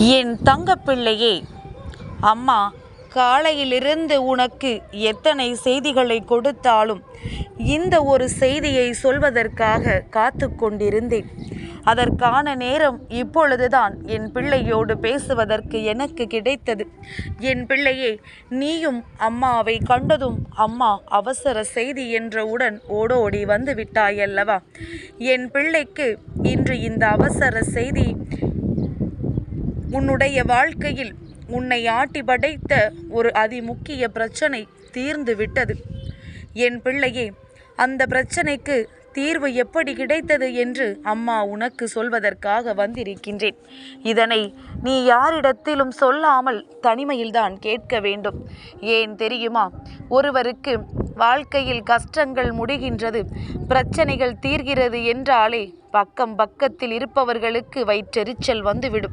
என் தங்கப்பிள்ளையே அம்மா காலையிலிருந்து உனக்கு எத்தனை செய்திகளை கொடுத்தாலும் இந்த ஒரு செய்தியை சொல்வதற்காக காத்து கொண்டிருந்தேன். அதற்கான நேரம் இப்பொழுதுதான் என் பிள்ளையோடு பேசுவதற்கு எனக்கு கிடைத்தது. என் பிள்ளையே நீயும் அம்மாவை கண்டதும் அம்மா அவசர செய்தி என்றவுடன் ஓடோடி வந்து விட்டாயல்லவா? என் பிள்ளைக்கு இன்று இந்த அவசர செய்தி உன்னுடைய வாழ்க்கையில் உன்னை ஆட்டி படைத்த ஒரு அதிமுக்கிய பிரச்சனை தீர்ந்து விட்டது என் பிள்ளையே அந்த பிரச்சனைக்கு தீர்வு எப்படி கிடைத்தது என்று அம்மா உனக்கு சொல்வதற்காக வந்திருக்கின்றேன். இதனை நீ யாரிடத்திலும் சொல்லாமல் தனிமையில்தான் கேட்க வேண்டும். ஏன் தெரியுமா? ஒருவருக்கு வாழ்க்கையில் கஷ்டங்கள் முடிகின்றது பிரச்சனைகள் தீர்கிறது என்றாலே பக்கம் பக்கத்தில் இருப்பவர்களுக்கு வயிற்றெரிச்சல் வந்துவிடும்.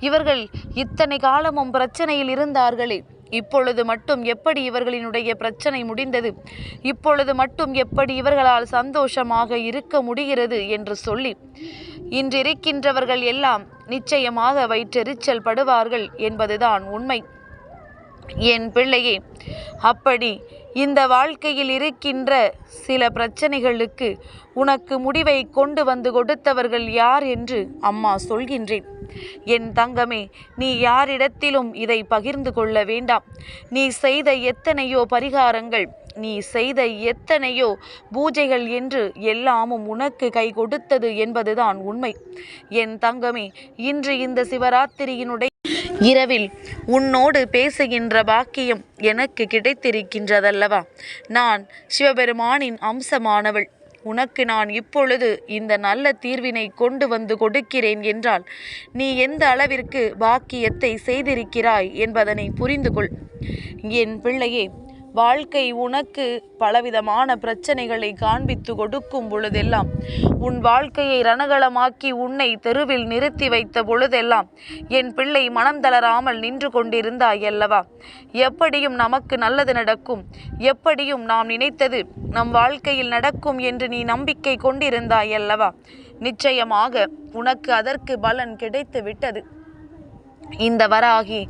இவர்கள் இத்தனை காலமும் பிரச்சனையில் இருந்தார்களே இப்பொழுது மட்டும் எப்படி இவர்களினுடைய பிரச்சனை முடிந்தது? இப்பொழுது மட்டும் எப்படி இவர்களால் சந்தோஷமாக இருக்க முடிகிறது என்று சொல்லி இன்றிருக்கின்றவர்கள் எல்லாம் நிச்சயமாக வயிற்றெரிச்சல் படுவார்கள் என்பதுதான் உண்மை. என் பிள்ளையே அப்படி இந்த வாழ்க்கையில் இருக்கின்ற சில பிரச்சனைகளுக்கு உனக்கு முடிவை கொண்டு வந்து கொடுத்தவர்கள் யார் என்று அம்மா சொல்கின்றேன். என் தங்கமே நீ யாரிடத்திலும் இதை பகிர்ந்து கொள்ள வேண்டாம். நீ செய்த எத்தனையோ பரிகாரங்கள் நீ செய்த எத்தனையோ பூஜைகள் என்று எல்லாமும் உனக்கு கை கொடுத்தது என்பதுதான் உண்மை. என் தங்கமே இன்று இந்த சிவராத்திரியினுடைய இரவில் உன்னோடு பேசுகின்ற பாக்கியம் எனக்கு கிடைத்திருக்கின்றதல்லவா? நான் சிவபெருமானின் அம்சமானவள். உனக்கு நான் இப்பொழுது இந்த நல்ல தீர்வினை கொண்டு வந்து கொடுக்கிறேன் என்றால் நீ எந்த அளவிற்கு பாக்கியத்தை செய்திருக்கிறாய் என்பதனை புரிந்து கொள் என் பிள்ளையே வாழ்க்கை உனக்கு பலவிதமான பிரச்சனைகளை காண்பித்து கொடுக்கும் பொழுதெல்லாம் உன் வாழ்க்கையை ரணகளமாக்கி உன்னை தெருவில் நிறுத்தி வைத்த பொழுதெல்லாம் என் பிள்ளை மனம் தளராமல் நின்று கொண்டிருந்தாய் அல்லவா எப்படியும் நமக்கு நல்லது நடக்கும் எப்படியும் நாம் நினைத்தது நம் வாழ்க்கையில் நடக்கும் என்று நீ நம்பிக்கை கொண்டிருந்தாய் அல்லவா நிச்சயமாக உனக்கு அதற்கு பலன் கிடைத்து விட்டது இந்த வராகி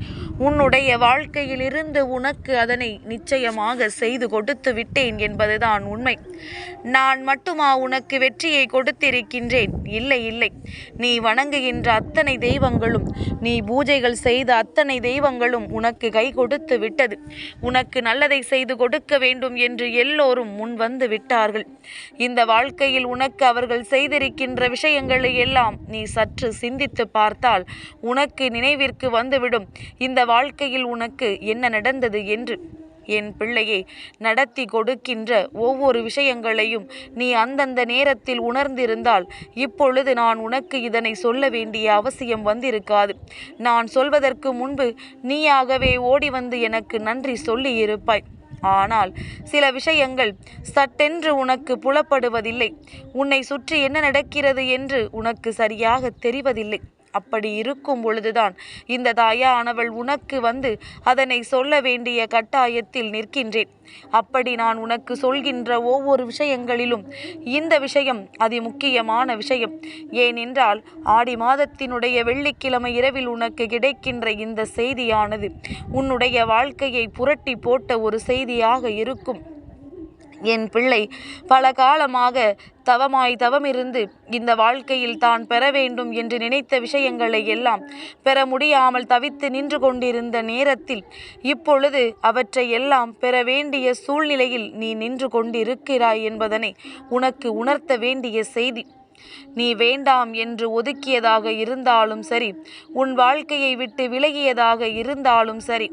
உன்னுடைய வாழ்க்கையிலிருந்து உனக்கு அதனை நிச்சயமாக செய்து கொடுத்து விட்டேன் என்பதுதான் உண்மை. நான் மட்டுமா உனக்கு வெற்றியை கொடுத்திருக்கின்றேன்? இல்லை இல்லை. நீ வணங்குகின்ற அத்தனை தெய்வங்களும் நீ பூஜைகள் செய்த அத்தனை தெய்வங்களும் உனக்கு கை கொடுத்து விட்டது. உனக்கு நல்லதை செய்து கொடுக்க வேண்டும் என்று எல்லோரும் முன் வந்து விட்டார்கள். இந்த வாழ்க்கையில் உனக்கு அவர்கள் செய்திருக்கின்ற விஷயங்களை எல்லாம் நீ சற்று சிந்தித்து பார்த்தால் உனக்கு நினைவிற்கு வந்துவிடும். இந்த வாழ்க்கையில் உனக்கு என்ன நடந்தது என்று? என் பிள்ளையை நடத்தி கொடுக்கின்ற ஒவ்வொரு விஷயங்களையும் நீ அந்தந்த நேரத்தில் உணர்ந்திருந்தால் இப்பொழுது நான் உனக்கு இதனை சொல்ல வேண்டிய அவசியம் வந்திருக்காது. நான் சொல்வதற்கு முன்பு நீயாகவே ஓடி வந்து எனக்கு நன்றி சொல்லியிருப்பாய். ஆனால் சில விஷயங்கள் சட்டென்று உனக்கு புலப்படுவதில்லை. உன்னை சுற்றி என்ன நடக்கிறது என்று உனக்கு சரியாக தெரிவதில்லை. அப்படி இருக்கும் பொழுதுதான். இந்த தாயானவள் உனக்கு வந்து அதனை சொல்ல வேண்டிய கட்டாயத்தில் நிற்கின்றேன். அப்படி நான் உனக்கு சொல்கின்ற ஒவ்வொரு விஷயங்களிலும் இந்த விஷயம் அதி முக்கியமான விஷயம். ஏனென்றால் ஆடி மாதத்தினுடைய வெள்ளிக்கிழமை இரவில் உனக்கு கிடைக்கின்ற இந்த செய்தியானது உன்னுடைய வாழ்க்கையை புரட்டி போட்ட ஒரு செய்தியாக இருக்கும். என் பிள்ளை. பல காலமாக தவமாய் தவமிருந்து இந்த வாழ்க்கையில் தான் பெற வேண்டும் என்று நினைத்த விஷயங்களை எல்லாம் பெற முடியாமல் தவித்து நின்று கொண்டிருந்த நேரத்தில் இப்பொழுது அவற்றை எல்லாம் பெற வேண்டிய சூழ்நிலையில் நீ நின்று கொண்டிருக்கிறாய் என்பதனை உனக்கு உணர்த்த வேண்டிய செய்தி. நீ வேண்டாம் என்று ஒதுக்கியதாக இருந்தாலும் சரி உன் வாழ்க்கையை விட்டு விலகியதாக இருந்தாலும் சரி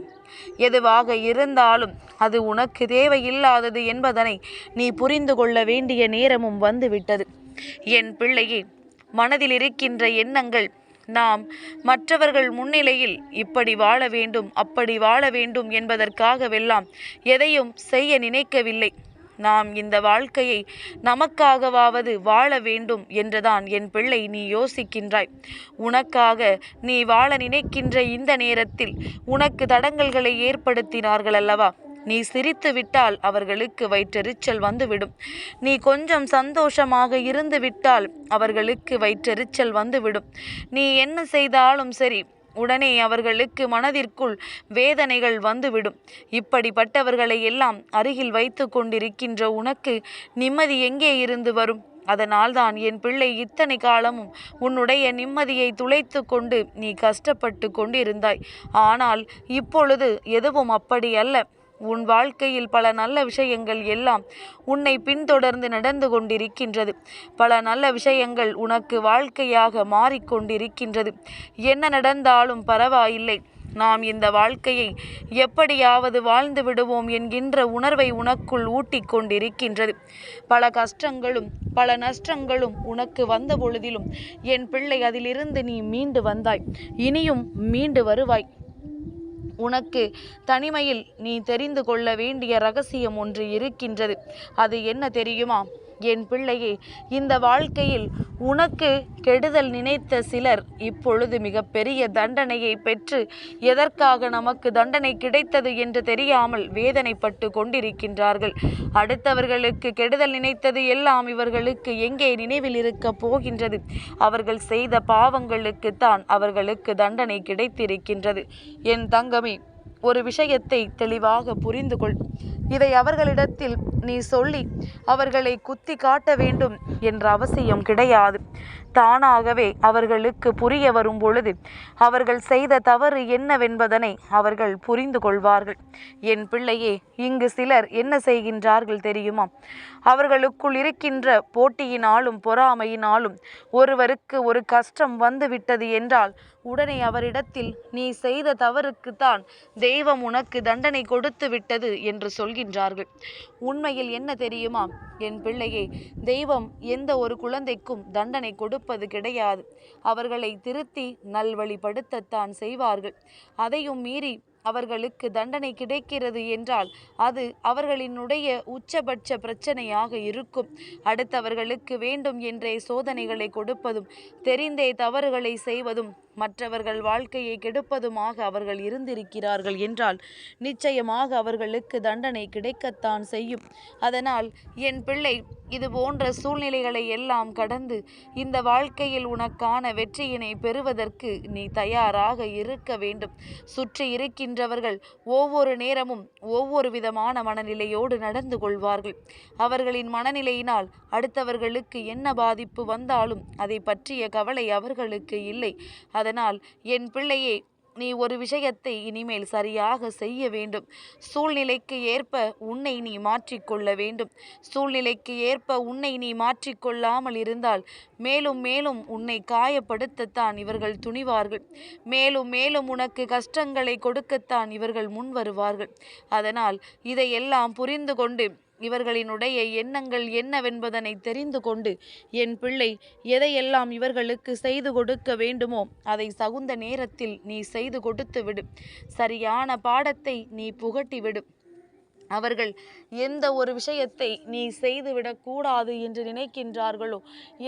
எதுவாக இருந்தாலும் அது உனக்கு தேவையில்லாதது என்பதனை நீ புரிந்து கொள்ள வேண்டிய நேரமும் வந்துவிட்டது. என் பிள்ளையே மனதில் இருக்கின்ற எண்ணங்கள் நாம் மற்றவர்கள் முன்னிலையில் இப்படி வாழ வேண்டும் அப்படி வாழ வேண்டும் என்பதற்காகவெல்லாம் எதையும் செய்ய நினைக்கவில்லை. நாம் இந்த வாழ்க்கையை நமக்காகவாவது வாழ வேண்டும் என்றுதான் என் பிள்ளை நீ யோசிக்கின்றாய். உனக்காக நீ வாழ நினைக்கின்ற இந்த நேரத்தில் உனக்கு தடங்கல்களை ஏற்படுத்தினார்கள் அல்லவா? நீ சிரித்து விட்டால் அவர்களுக்கு வயிற்றெரிச்சல் வந்துவிடும். நீ கொஞ்சம் சந்தோஷமாக இருந்து விட்டால் அவர்களுக்கு வயிற்றெரிச்சல் வந்துவிடும். நீ என்ன செய்தாலும் சரி உடனே அவர்களுக்கு மனதிற்குள் வேதனைகள் வந்துவிடும். இப்படிப்பட்டவர்களை எல்லாம் அருகில் வைத்து கொண்டிருக்கின்ற உனக்கு நிம்மதி எங்கே இருந்து வரும்? அதனால்தான் என் பிள்ளை இத்தனை காலமும் உன்னுடைய நிம்மதியை துளைத்து கொண்டு நீ கஷ்டப்பட்டு கொண்டிருந்தாய். ஆனால் இப்பொழுது எதுவும் அப்படி அல்ல. உன் வாழ்க்கையில் பல நல்ல விஷயங்கள் எல்லாம் உன்னை பின்தொடர்ந்து நடந்து கொண்டிருக்கின்றது. பல நல்ல விஷயங்கள் உனக்கு வாழ்க்கையாக மாறிக்கொண்டிருக்கின்றது என்ன நடந்தாலும் பரவாயில்லை. நாம் இந்த வாழ்க்கையை எப்படியாவது வாழ்ந்து விடுவோம் என்கின்ற உணர்வை உனக்குள் ஊட்டிக் கொண்டிருக்கின்றது. பல கஷ்டங்களும் பல நஷ்டங்களும் உனக்கு வந்த பொழுதிலும் என் பிள்ளை அதிலிருந்து நீ மீண்டு வந்தாய். இனியும் மீண்டு வருவாய். உனக்கு தனிமையில் நீ தெரிந்து கொள்ள வேண்டிய ரகசியம் ஒன்று இருக்கின்றது. அது என்ன தெரியுமா? என் பிள்ளையே இந்த வாழ்க்கையில் உனக்கு கெடுதல் நினைத்த சிலர் இப்பொழுது மிகப்பெரிய தண்டனையை பெற்று எதற்காக நமக்கு தண்டனை கிடைத்தது என்று தெரியாமல் வேதனைப்பட்டு கொண்டிருக்கின்றார்கள். அடுத்தவர்களுக்கு கெடுதல் நினைத்தது எல்லாம் இவர்களுக்கு எங்கே நினைவில் இருக்கப் போகின்றது? அவர்கள் செய்த பாவங்களுக்குத்தான் அவர்களுக்கு தண்டனை கிடைத்திருக்கின்றது. என் தங்கமே ஒரு விஷயத்தை தெளிவாக புரிந்து கொள். இதை அவர்களிடத்தில் நீ சொல்லி அவர்களை குத்தி காட்ட வேண்டும் என்ற அவசியம் கிடையாது. தானாகவே அவர்களுக்கு புரிய வரும் பொழுது அவர்கள் செய்த தவறு என்னவென்பதனை அவர்கள் புரிந்து கொள்வார்கள். என் பிள்ளையே இங்கு சிலர் என்ன செய்கின்றார்கள் தெரியுமா? அவர்களுக்குள் இருக்கின்ற போட்டியினாலும் பொறாமையினாலும் ஒருவருக்கு ஒரு கஷ்டம் வந்துவிட்டது என்றால் உடனே அவரிடத்தில் நீ செய்த தவறுக்குத்தான் தெய்வம் உனக்கு தண்டனை கொடுத்து விட்டது என்று சொல்கின்றார்கள். உண்மையில் என்ன தெரியுமா? என் பிள்ளையே தெய்வம் எந்த ஒரு குழந்தைக்கும் தண்டனை கொடுப்பது கிடையாது. அவர்களை திருத்தி நல்வழிப்படுத்தத்தான் செய்வார்கள். அதையும் மீறி அவர்களுக்கு தண்டனை கிடைக்கிறது என்றால் அது அவர்களினுடைய உச்சபட்ச பிரச்சனையாக இருக்கும். அடுத்தவர்களுக்கு வேண்டும் என்றே சோதனைகளை கொடுப்பதும் தெரிந்தே தவறுகளை செய்வதும் மற்றவர்கள் வாழ்க்கையை கெடுப்பதுமாக அவர்கள் இருந்திருக்கிறார்கள் என்றால் நிச்சயமாக அவர்களுக்கு தண்டனை கிடைக்கத்தான் செய்யும். அதனால் என் பிள்ளை இது போன்ற சூழ்நிலைகளை எல்லாம் கடந்து இந்த வாழ்க்கையில் உனக்கான வெற்றியினை பெறுவதற்கு நீ தயாராக இருக்க வேண்டும். சுற்றி இருக்கின்றவர்கள் ஒவ்வொரு நேரமும் ஒவ்வொரு விதமான மனநிலையோடு நடந்து கொள்வார்கள். அவர்களின் மனநிலையினால் அடுத்தவர்களுக்கு என்ன பாதிப்பு வந்தாலும் அதை பற்றிய கவலை அவர்களுக்கு இல்லை. அதனால் என் பிள்ளையே நீ ஒரு விஷயத்தை இனிமேல் சரியாக செய்ய வேண்டும். சூழ்நிலைக்கு ஏற்ப உன்னை நீ மாற்றிக்கொள்ள வேண்டும். சூழ்நிலைக்கு ஏற்ப உன்னை நீ மாற்றிக்கொள்ளாமல் இருந்தால் மேலும் மேலும் உன்னை காயப்படுத்தத்தான் இவர்கள் துணிவார்கள். மேலும் மேலும் உனக்கு கஷ்டங்களை கொடுக்கத்தான் இவர்கள் முன் வருவார்கள் அதனால் இதையெல்லாம் புரிந்து கொண்டு இவர்களினுடைய எண்ணங்கள் என்னவென்பதனை தெரிந்து கொண்டு என் பிள்ளை எதையெல்லாம் இவர்களுக்கு செய்து கொடுக்க வேண்டுமோ அதை சகுந்த நேரத்தில் நீ செய்து கொடுத்து விடு. சரியான பாடத்தை நீ புகட்டி விடு. அவர்கள் எந்த ஒரு விஷயத்தை நீ செய்துவிடக்கூடாது என்று நினைக்கின்றார்களோ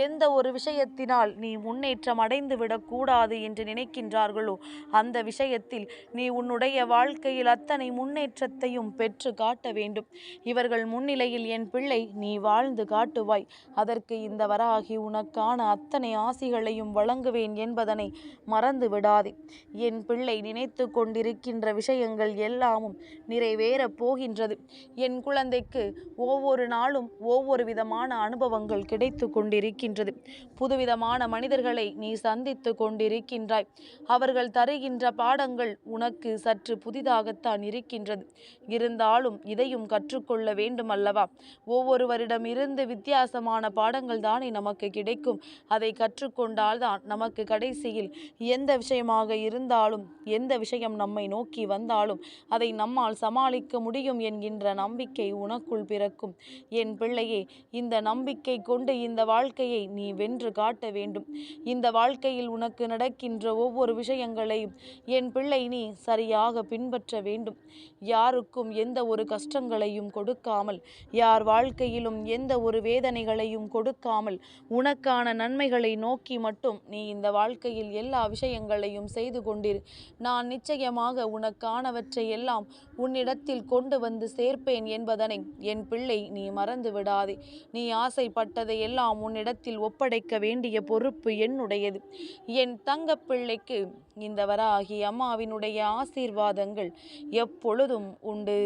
எந்த ஒரு விஷயத்தினால் நீ முன்னேற்றம் அடைந்து விடக்கூடாது என்று நினைக்கின்றார்களோ அந்த விஷயத்தில் நீ உன்னுடைய வாழ்க்கையில் அத்தனை முன்னேற்றத்தையும் பெற்று காட்ட வேண்டும். இவர்கள் முன்னிலையில் என் பிள்ளை நீ வாழ்ந்து காட்டுவாய். அதற்கு இந்த வராகி உனக்கான அத்தனை ஆசிகளையும் வழங்குவேன் என்பதனை மறந்து விடாதே என் பிள்ளை நினைத்து கொண்டிருக்கின்ற விஷயங்கள் எல்லாமும் நிறைவேறப் போகின்றது என் குழந்தைக்கு ஒவ்வொரு நாளும் ஒவ்வொரு விதமான அனுபவங்கள் கிடைத்து கொண்டிருக்கின்றது. புதுவிதமான மனிதர்களை நீ சந்தித்து கொண்டிருக்கின்றாய். அவர்கள் தருகின்ற பாடங்கள் உனக்கு சற்று புதிதாகத்தான் இருக்கின்றது. இருந்தாலும் இதையும் கற்றுக்கொள்ள வேண்டும் அல்லவா ஒவ்வொருவரிடம் இருந்து வித்தியாசமான பாடங்கள் தானே நமக்கு கிடைக்கும். அதை கற்றுக்கொண்டால்தான் நமக்கு கடைசியில் எந்த விஷயமாக இருந்தாலும் எந்த விஷயம் நம்மை நோக்கி வந்தாலும் அதை நம்மால் சமாளிக்க முடியும் என்கின்ற நம்பிக்கை உனக்குள் பிறக்கும். என் பிள்ளையே இந்த நம்பிக்கை கொண்டு இந்த வாழ்க்கையை நீ வென்று காட்ட வேண்டும். இந்த வாழ்க்கையில் உனக்கு நடக்கின்ற ஒவ்வொரு விஷயங்களையும் என் பிள்ளை நீ சரியாக பின்பற்ற வேண்டும். யாருக்கும் எந்த ஒரு கஷ்டங்களையும் கொடுக்காமல் யார் வாழ்க்கையிலும் எந்த ஒரு வேதனைகளையும் கொடுக்காமல் உனக்கான நன்மைகளை நோக்கி மட்டும் நீ இந்த வாழ்க்கையில் எல்லா விஷயங்களையும் செய்து கொண்டிரு. நான் நிச்சயமாக உனக்கானவற்றை எல்லாம் உன்னிடத்தில் கொண்டு வந்து சேர்ப்பேன் என்பதனை என் பிள்ளை நீ மறந்து விடாதே. நீ ஆசைப்பட்டதை எல்லாம் உன்னிடத்தில் ஒப்படைக்க வேண்டிய பொறுப்பு என்னுடையது. என் தங்க பிள்ளைக்கு இந்த வராகி அம்மாவினுடைய ஆசீர்வாதங்கள் எப்பொழுதும் உண்டு.